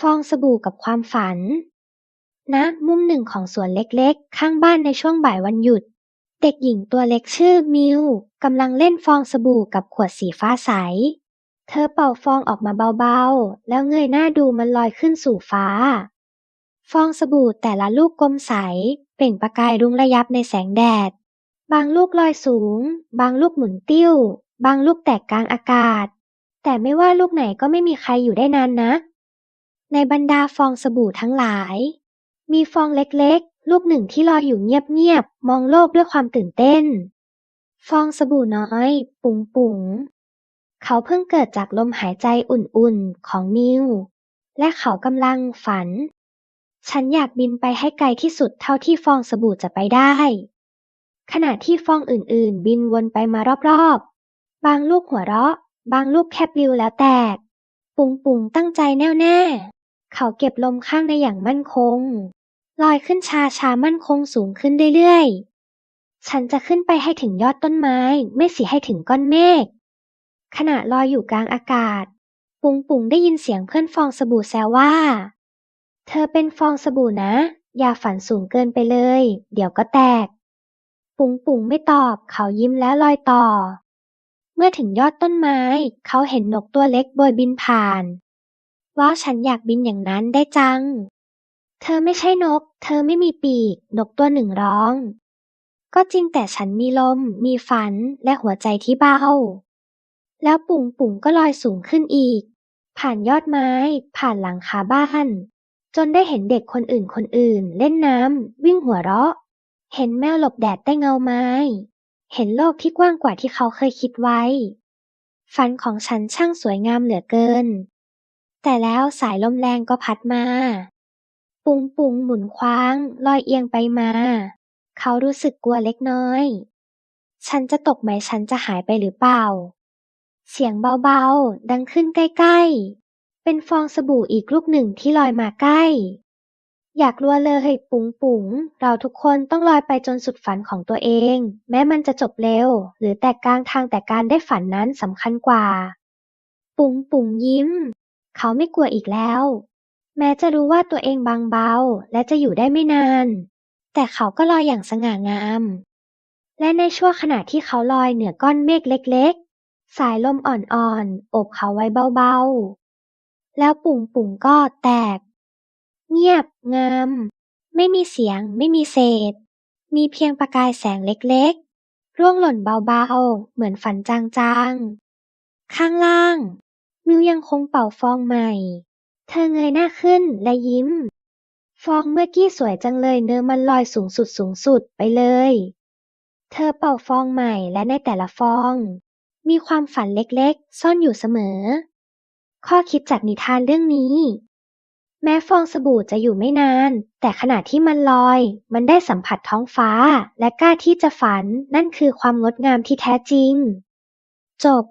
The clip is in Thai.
ฟองสบู่กับความฝันณมุมหนึ่งของสวนเล็กๆ ข้างบ้านในช่วงบ่ายวันหยุด เด็กหญิงตัวเล็กชื่อมิวกำลังเล่นฟองสบู่กับขวดสีฟ้าใส เธอเป่าฟองออกมาเบาๆ แล้วเงยหน้าดูมันลอยขึ้นสู่ฟ้า ฟองสบู่แต่ละลูกกลมใส เปล่งประกายรุ้งระยับในแสงแดด บางลูกลอยสูง บางลูกหมุนติ้ว บางลูกแตกกลางอากาศ แต่ไม่ว่าลูกไหนก็ไม่มีใครอยู่ได้นานนัก ในบรรดาฟองสบู่ทั้งหลาย มีฟองเล็กๆ ลูกหนึ่งที่ลอยอยู่เงียบๆ มองโลกด้วยความตื่นเต้น ฟองสบู่น้อย ปุ๋งปุ๋งเขาเพิ่งเกิดจากลมหายใจอุ่นๆ ของนิว และเขากำลังฝัน ฉันอยากบินไปให้ไกลที่สุดเท่าที่ฟองสบู่จะไปได้ ขณะที่ฟองอื่นๆ บินวนไปมารอบๆ บางลูกหัวเราะ บางลูกแคบปลิวแล้วแตก ปุงปุงตั้งใจแน่วแน่ เขาเก็บลมข้างในอย่างมั่นคง ลอยขึ้นชาชามั่นคงสูงขึ้นเรื่อยๆ ฉันจะขึ้นไปให้ถึงยอดต้นไม้ ไม่สิให้ถึงก้อนเมฆ ขณะลอยอยู่กลางอากาศ ปุงปุงได้ยินเสียงเพื่อนฟองสบู่แซวว่า เธอเป็นฟองสบู่นะ อย่าฝันสูงเกินไปเลย เดี๋ยวก็แตก ปุงปุงไม่ตอบ เขายิ้มแล้วลอยต่อ เมื่อถึงยอดต้นไม้ เขาเห็นนกตัวเล็กโบยบินผ่าน ว้าวฉันอยากบินอย่างนั้นได้จัง เธอไม่ใช่นก เธอไม่มีปีก นกตัวหนึ่งร้อง ก็จริงแต่ฉันมีลม มีฝันและหัวใจที่เบาแล้วปุ่งปุงก็ลอยสูงขึ้นอีก ผ่านยอดไม้ ผ่านหลังคาบ้าน จนได้เห็นเด็กคนอื่นคนอื่น เล่นน้ำวิ่งหัวเราะ เห็นแมวหลบแดดใต้เงาไม้ เห็นโลกที่กว้างกว่าที่เขาเคยคิดไว้ ฝันของฉันช่างสวยงามเหลือเกิน แต่แล้วสายลมแรงก็พัดมา ปุงปุงหมุนคว้าง ลอยเอียงไปมา เขารู้สึกกลัวเล็กน้อย ฉันจะตกไหมฉันจะหายไปหรือเปล่า เสียงเบาๆ ดังขึ้นใกล้ๆ เป็นฟองสบู่อีกลูกหนึ่งที่ลอยมาใกล้ อยากรัวเลยปุงปุงเราทุกคนต้องลอยไปจนสุดฝันของตัวเอง แม้มันจะจบเร็ว หรือแตกกลางทางแต่การได้ฝันนั้นสำคัญกว่า ปุงปุงยิ้ม เขาไม่กลัวอีกแล้ว แม้จะรู้ว่าตัวเองบางเบาและจะอยู่ได้ไม่นาน แต่เขาก็ลอยอย่างสง่างาม และในช่วงขณะที่เขาลอยเหนือก้อนเมฆเล็กๆ สายลมอ่อนๆ อบเขาไว้เบาๆ แล้วปุ่งปุ่งก็แตก เงียบงาม ไม่มีเสียง ไม่มีเศษ มีเพียงประกายแสงเล็กๆ ร่วงหล่นเบาๆ เหมือนฝันจางๆ ข้างล่าง มิวยังคงเป่าฟองใหม่ เธอเงยหน้าขึ้นและยิ้ม ฟองเมื่อกี้สวยจังเลยเนื้อมันลอยสูงสุดสูงสุดไปเลย เธอเป่าฟองใหม่และในแต่ละฟอง มีความฝันเล็กๆ ซ่อนอยู่เสมอ ข้อคิดจากนิทานเรื่องนี้ แม้ฟองสบู่จะอยู่ไม่นาน แต่ขณะที่มันลอย มันได้สัมผัสท้องฟ้า และกล้าที่จะฝันนั่นคือความงดงามที่แท้จริง จบ